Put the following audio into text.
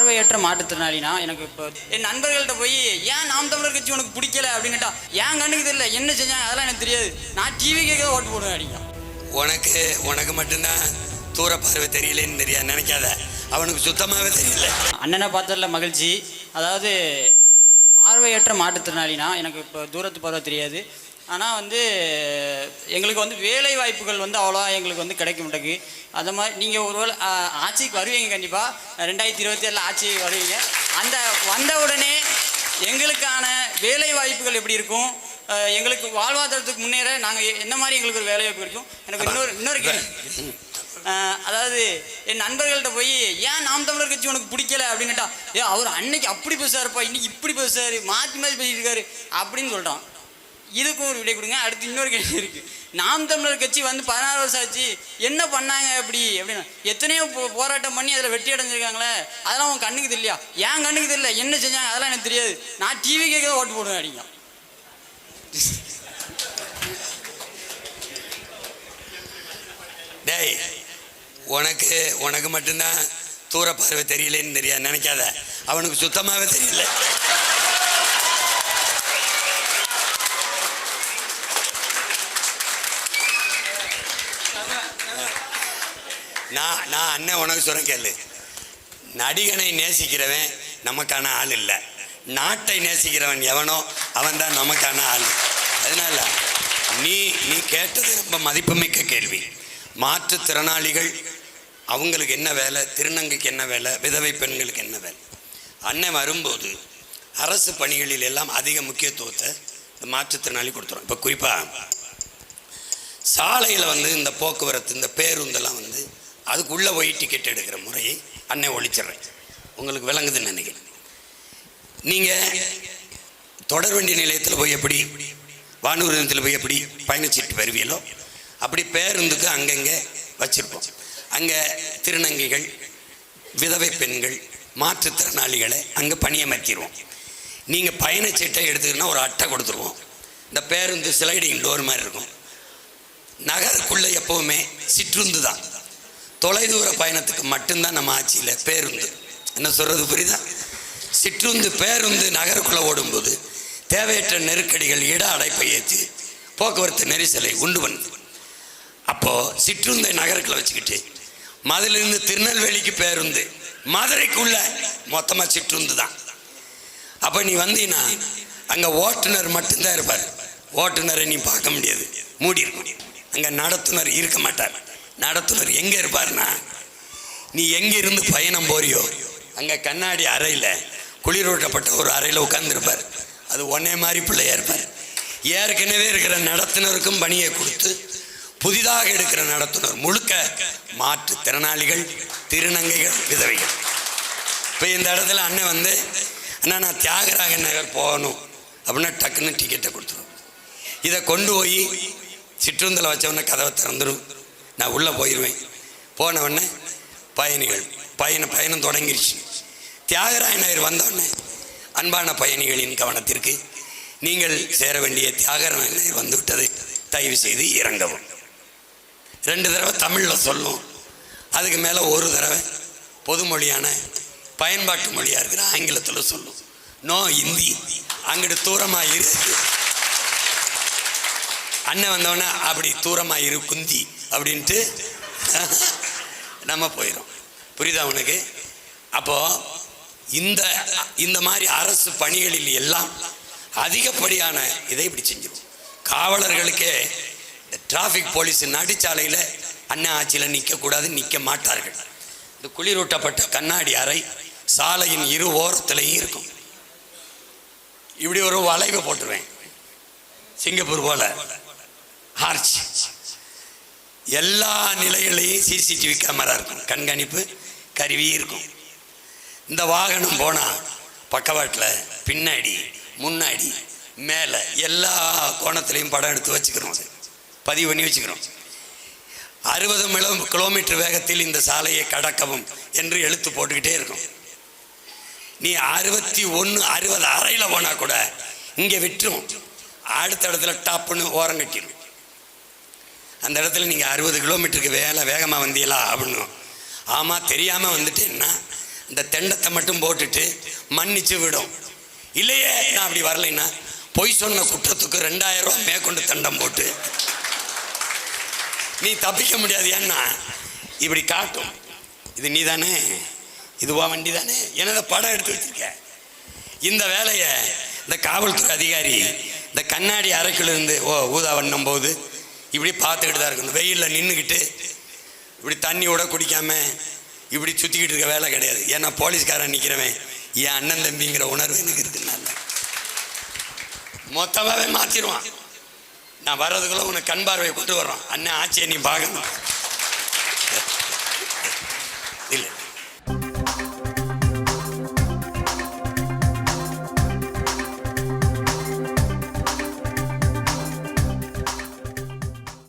பார்வையற்ற மாற்றுத்திறனாளினா எனக்கு இப்போ என் நண்பர்கள்ட்ட போய் ஏன் நாம் தமிழர் கட்சி உனக்கு பிடிக்கல? அப்படின்னு கேட்டா ஏன் கண்ணுக்கு தெரியல? என்ன செஞ்சாங்க அதெல்லாம் எனக்கு தெரியாது. நான் டிவி கேட்க ஓட்டு போடுவேன் அடிங்க உனக்கு உனக்கு மட்டும்தான் தூர பார்வை தெரியலன்னு தெரியாது நினைக்காத. அவனுக்கு சுத்தமாகவே தெரியல. அண்ணனை பார்த்ததுல மகிழ்ச்சி. அதாவது பார்வையற்ற மாற்றுத்திறனாளினா எனக்கு இப்போ தூரத்து பார்வை தெரியாது. ஆனால் வந்து எங்களுக்கு வந்து வேலை வாய்ப்புகள் வந்து அவ்வளோவா எங்களுக்கு வந்து கிடைக்க மாட்டேங்குது. அந்த மாதிரி நீங்கள் ஒருவேளை ஆட்சிக்கு வருவீங்க கண்டிப்பாக ரெண்டாயிரத்தி இருபத்தி ஏழில் ஆட்சிக்கு வருவீங்க. அந்த வந்த உடனே எங்களுக்கான வேலை வாய்ப்புகள் எப்படி இருக்கும்? எங்களுக்கு வாழ்வாதாரத்துக்கு முன்னேற நாங்கள் என்ன மாதிரி எங்களுக்கு ஒரு வேலை வாய்ப்பு கிடைக்கும்? எனக்கு இன்னொரு இன்னொரு கேள்வி. அதாவது என் நண்பர்கள்ட்ட போய் ஏன் நாம் தமிழர் கட்சி உனக்கு பிடிக்கல? அப்படின்னு கேட்டா ஏ அவர் அன்னைக்கு அப்படி பேசுறாருப்பா. இன்னைக்கு இப்படி பேசுறாரு. மாற்றி மாற்றி பேசிட்டு இருக்காரு. அப்படின்னு சொல்கிறான் இதுக்கும் ஒரு விடை கொடுங்க. அடுத்து இன்னொரு கேள்வி இருக்குது நாம் தமிழர் கட்சி வந்து பதினாறு வருஷம் ஆச்சு. என்ன பண்ணாங்க அப்படி? அப்படின்னு. எத்தனையோ போ- போராட்டம் பண்ணி அதில் வெற்றி அடைஞ்சிருக்காங்களே. அதெல்லாம் உன் கண்ணுக்கு தெரியலையா? என் கண்ணுக்கு தெரியல. என்ன செஞ்சாங்க? அதெல்லாம் எனக்கு தெரியாது. நான் டிவி கேட்க ஓட்டு போடுவேன் அப்படிங்க டேய் உனக்கு உனக்கு மட்டும்தான் தூர பார்வை தெரியலன்னு தெரியாது. நினைக்காத. அவனுக்கு சுத்தமாகவே தெரியல. நான் நான் அண்ணன் உனக்கு சொல்ல கேளு. நடிகனை நேசிக்கிறவன் நமக்கான ஆள் இல்லை. நாட்டை நேசிக்கிறவன் எவனோ அவன் தான் நமக்கான ஆள். அதனால நீ நீ கேட்டது ரொம்ப மதிப்புமிக்க கேள்வி. மாற்றுத்திறனாளிகள் அவங்களுக்கு என்ன வேலை? திருநங்கைக்கு என்ன வேலை? விதவை பெண்களுக்கு என்ன வேலை? அண்ணன் வரும்போது அரசு பணிகளில் எல்லாம் அதிக முக்கியத்துவத்தை இந்த மாற்றுத்திறனாளி கொடுத்துரும். இப்போ குறிப்பாக சாலையில் வந்து இந்த போக்குவரத்து இந்த பேருந்தெல்லாம் வந்து அதுக்குள்ளே போய் டிக்கெட் எடுக்கிற முறையை அன்னை ஒழிச்சிடுறேன். உங்களுக்கு விளங்குதுன்னு நினைக்கிறேன். நீங்கள் தொடர்வண்டி நிலையத்தில் போய் எப்படி வானூர்தியில் போய் எப்படி பயணச்சீட்டு வருவீங்களோ அப்படி பேருந்துக்கு அங்கங்கே வச்சுருப்போம். அங்கே திருநங்கைகள் விதவை பெண்கள் மாற்றுத்திறனாளிகளை அங்கே பணியமர்த்திடுவோம். நீங்கள் பயணச்சீட்டை எடுத்துக்கிட்டா ஒரு அட்டை கொடுத்துருவோம். இந்த பேருந்து ஸ்லைடிங் டோர் மாதிரி இருக்கும். நகருக்குள்ளே எப்போவுமே சிற்றுந்து தான் தொலைதூர பயணத்துக்கு மட்டும்தான் நம்ம ஆட்சியில் பேருந்து. என்ன சொல்கிறது புரியுதா? சிற்றுந்து பேருந்து நகருக்குள்ளே ஓடும்போது தேவையற்ற நெருக்கடிகள் இட அடைப்பை ஏற்றி போக்குவரத்து நெரிசலை உண்டு பண்ணுது. அப்போது சிற்றுந்தை நகருக்குள்ளே வச்சுக்கிட்டு மதுலேருந்து திருநெல்வேலிக்கு பேருந்து மதுரைக்குள்ள மொத்தமாக சிற்றுந்து தான். அப்போ நீ வந்தீங்கன்னா அங்கே ஓட்டுநர் மட்டும்தான் இருப்பார். ஓட்டுநரை நீ பார்க்க முடியாது. மூடி இருக்கும் அங்கே நடத்துனர் இருக்க மாட்டார். நடத்துனர். எங்கே இருப்பார்னா நீ எங்கே இருந்து பயணம் போறியோ? அங்கே கண்ணாடி அறையில் குளிரூட்டப்பட்ட ஒரு அறையில் உட்கார்ந்துருப்பார். அது ஒன்னே மாதிரி பிள்ளையா இருப்பார். ஏற்கனவே இருக்கிற நடத்துனருக்கும் பணியை கொடுத்து புதிதாக எடுக்கிற நடத்துனர் முழுக்க மாற்றுத்திறனாளிகள் திருநங்கைகள் விதவைகள். இப்போ இந்த இடத்துல அண்ணன் வந்து அண்ணா நான் தியாகராக நகர் போகணும். அப்படின்னா டக்குன்னு டிக்கெட்டை கொடுத்துரும். இதை கொண்டு போய் சிற்றுந்தில் வச்சவொடனே கதவை திறந்துடும் நான் உள்ளே போயிடுவேன். போனவுடனே பயணிகள் பயண பயணம் தொடங்கிருச்சு. தியாகராயனர் வந்தோடனே அன்பான பயணிகளின் கவனத்திற்கு நீங்கள் சேர வேண்டிய தியாகராயனர் வந்துவிட்டது. தயவு செய்து இறங்கவும். ரெண்டு தடவை தமிழில் சொல்லும். அதுக்கு மேலே ஒரு தடவை பொதுமொழியான பயன்பாட்டு மொழியாக இருக்கிற ஆங்கிலத்தில் சொல்லும். நோ இந்தி. அங்கிட்டு தூரமாக இருக்கு அண்ணன் வந்தவொடனே அப்படி தூரமாக இரு குந்தி. அப்படின்ட்டு நம்ம போயிடும் புரியுதா உனக்கு? அப்போது இந்த இந்த மாதிரி அரசு பணிகளில் எல்லாம் அதிகப்படியான இதை இப்படி செஞ்சிடும் காவலர்களுக்கே டிராஃபிக் போலீஸ் நடுச்சாலையில் அண்ணன் ஆட்சியில் நிற்கக்கூடாது நிற்க மாட்டார்கள். இந்த குளிரூட்டப்பட்ட கண்ணாடி அறை சாலையின் இரு ஓரத்துலையும் இருக்கும். இப்படி ஒரு வளைவு போட்டுருவேன். சிங்கப்பூர் போல. ஆர்ச்சி எல்லா நிலைகளையும் சிசிடிவி கேமரா இருக்கும். கண்காணிப்பு கருவி இருக்கும். இந்த வாகனம் போனால் பக்கவாட்டில் பின்னாடி முன்னாடி மேலே எல்லா கோணத்துலேயும் படம் எடுத்து வச்சுக்கிறோம் பதிவு பண்ணி வச்சுக்கிறோம். அறுபது மிளம் கிலோமீட்டர் வேகத்தில் இந்த சாலையை கடக்கவும் என்று எழுத்து போட்டுக்கிட்டே இருக்கும். நீ அறுபத்தி ஒன்று அறுபது அறையில் போனால் கூட இங்கே விட்டுரும். அடுத்த இடத்துல டாப்புன்னு ஓரம் கட்டிடும் அந்த இடத்துல நீங்கள் அறுபது கிலோமீட்டருக்கு வேலை வேகமாக வந்தீங்களா அப்படின்னும் ஆமாம் தெரியாமல் வந்துட்டேன்னா இந்த தெண்டத்தை மட்டும் போட்டுட்டு மன்னிச்சு விடும். இல்லையே நான் அப்படி வரலைன்னா பொய் சொன்ன குற்றத்துக்கு ரெண்டாயிரம் ரூபா மேற்கொண்டு தண்டம் போட்டு. நீ தப்பிக்க முடியாது ஏன்னா இப்படி காட்டும். இது நீ தானே இதுவா வண்டி தானே என்னோட படம் எடுத்து வச்சிருக்க? இந்த வேலையை இந்த காவல்துறை அதிகாரி இந்த கண்ணாடி அறைக்குள்ள இருந்து ஓ ஊதா வண்ணம் போகுது. இப்படி பார்த்துக்கிட்டு தான் இருக்கணும் வெயிலில் நின்றுக்கிட்டு இப்படி தண்ணி கூட குடிக்காம இப்படி சுற்றிக்கிட்டு இருக்க வேலை கிடையாது. ஏன்னா போலீஸ்காரன் நிற்கிறவன் என் அண்ணன் தம்பிங்கிற உணர்வு எனக்கு இருக்குனால மொத்தமாகவே மாற்றிடுவான் நான் வர்றதுக்குள்ளே உனக்கு கண் பார்வையை கொண்டு வர்றோம் அண்ணன் ஆட்சியை நீ பார்க்கணும்.